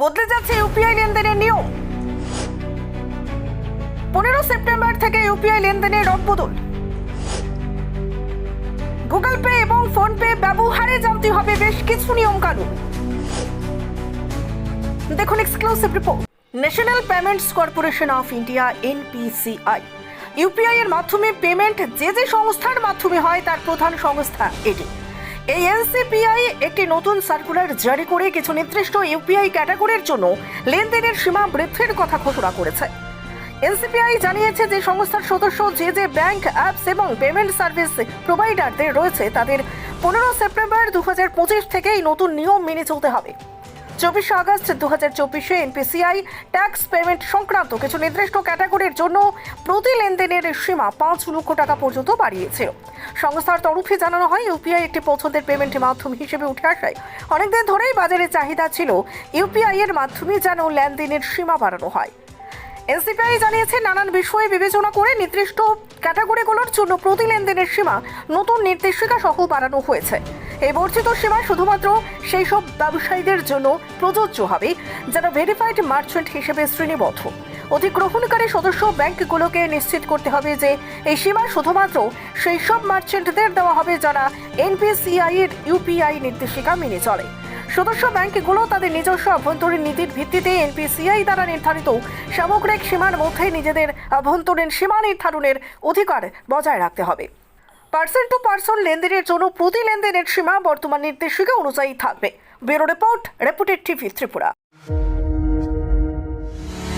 বদলে যাচ্ছে ইউপিআই লেনদেনের নিয়ম। পনেরো সেপ্টেম্বর থেকে ইউপিআই লেনদেনের রদবদল গুগল পে এবং ফোন পে ব্যবহারে জানতে হবে বেশ কিছু নিয়ম কানুন দেখুন exclusive report national payments corporation of India NPCI UPI এর মাধ্যমে পেমেন্ট যে যে সংস্থার মাধ্যমে হয় তার প্রধান সংস্থা এটি। এই এনসিপিআই একটি নতুন সার্কুলার জারি করে কিছু নির্দিষ্ট ইউপিআই ক্যাটাগরির জন্য লেনদেনের সীমা বৃদ্ধির কথা ঘোষণা করেছে। এনসিপিআই জানিয়েছে যে সংস্থার সদস্য যে যে ব্যাংক অ্যাপস এবং পেমেন্ট সার্ভিস প্রোভাইডারদের রয়েছে, তাদের পনেরো সেপ্টেম্বর দু হাজার পঁচিশ থেকে এই নতুন নিয়ম মেনে চলতে হবে। চব্বিশে আগস্ট দু হাজার চব্বিশে এনপিসিআই ট্যাক্স পেমেন্ট সংক্রান্ত কিছু নির্দিষ্ট ক্যাটাগরির জন্য প্রতি লেনদেনের সীমা পাঁচ লক্ষ টাকা পর্যন্ত বাড়িয়েছে। সংস্থার তরফে জানানো হয়, ইউপিআই একটি পছন্দের পেমেন্ট মাধ্যম হিসেবে উঠে আসায় অনেকদিন ধরেই বাজারে চাহিদা ছিল। ইউপিআই এর মাধ্যমে যেন লেনদেনের সীমা বাড়ানো হয়। এনসিপিআই জানিয়েছে, নানান বিষয়ে বিবেচনা করে নির্দিষ্ট ক্যাটাগরিগুলোর জন্য প্রতি লেনদেনের সীমা নতুন নির্দেশিকা সহ বাড়ানো হয়েছে। এই বর্ধিত সীমা শুধুমাত্র সেই সব ব্যবসায়ীদের জন্য প্রযোজ্য হবে, যারা ভেরিফাইড মার্চেন্ট হিসেবে শ্রেণীবদ্ধ। অধিগ্রহণকারী সদস্য ব্যাংকগুলোকে নিশ্চিত করতে হবে যে এই সীমা শুধুমাত্র সেই সব মার্চেন্টদের দেওয়া হবে যারা এনপিসিআই এর ইউপিআই নির্দেশিকা মেনে চলে। সদস্য ব্যাংকগুলো তাদের নিজস্ব অভ্যন্তরীণ নীতির ভিত্তিতে এনপিসিআই দ্বারা নির্ধারিত সামগ্রিক সীমার মধ্যে নিজেদের অভ্যন্তরীণ সীমা নির্ধারণের অধিকার বজায় রাখতে হবে। পার্সন টু পার্সন লেনদেনের জন্য প্রতি লেনদেনের সীমা বর্তমান নির্দেশিকা অনুযায়ী থাকবে। Bureau report reputed TV Tripura.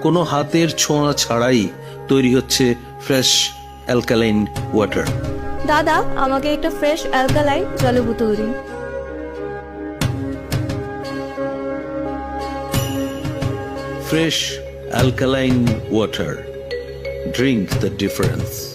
কোনো হাতের ছোঁয়া ছাড়াই তৈরি হচ্ছে ফ্রেশ অ্যালকালাইন ওয়াটার দাদা আমাকে একটা ফ্রেশ অ্যালকালাইন জলে বোতল দিন fresh alkaline water drink the difference